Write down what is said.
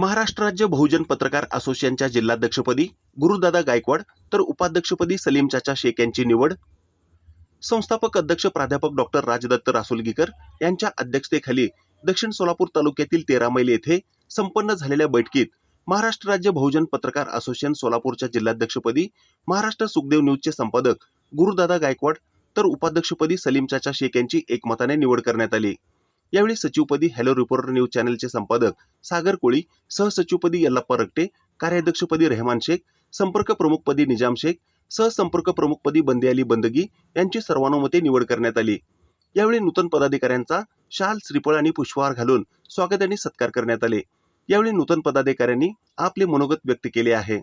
महाराष्ट्र राज्य बहुजन पत्रकार असोसिएशनच्या जिल्हाध्यक्षपदी गुरुदादा गायकवाड तर उपाध्यक्षपदी सलीम चाचा शेख यांची निवड. संस्थापक अध्यक्ष प्राध्यापक डॉक्टर राजदत्त रासुलगीकर यांच्या अध्यक्षतेखाली दक्षिण सोलापूर तालुक्यातील तेरा मैल येथे संपन्न झालेल्या बैठकीत महाराष्ट्र राज्य बहुजन पत्रकार असोसिएशन सोलापूरच्या जिल्हाध्यक्षपदी महाराष्ट्र सुखदेव न्यूजचे संपादक गुरुदादा गायकवाड तर उपाध्यक्षपदी सलीम चाचा शेख यांची एकमताने निवड करण्यात आली. यावेळी सचिवपदी हॅलो रिपोर्टर न्यूज चॅनलचे संपादक सागर कोळी सहसचिवपदी यल्लाप्पा रक्टे कार्याध्यक्षपदी रेहमान शेख संपर्क प्रमुखपदी निजाम शेख सहसंपर्क प्रमुखपदी बंदे अली बंदगी यांची सर्वानुमते निवड करण्यात आली. यावेळी नूतन पदाधिकाऱ्यांचा शाल श्रीफळ आणि पुष्पहार घालून स्वागत आणि सत्कार करण्यात आले. यावेळी नूतन पदाधिकाऱ्यांनी आपले मनोगत व्यक्त केले आहे.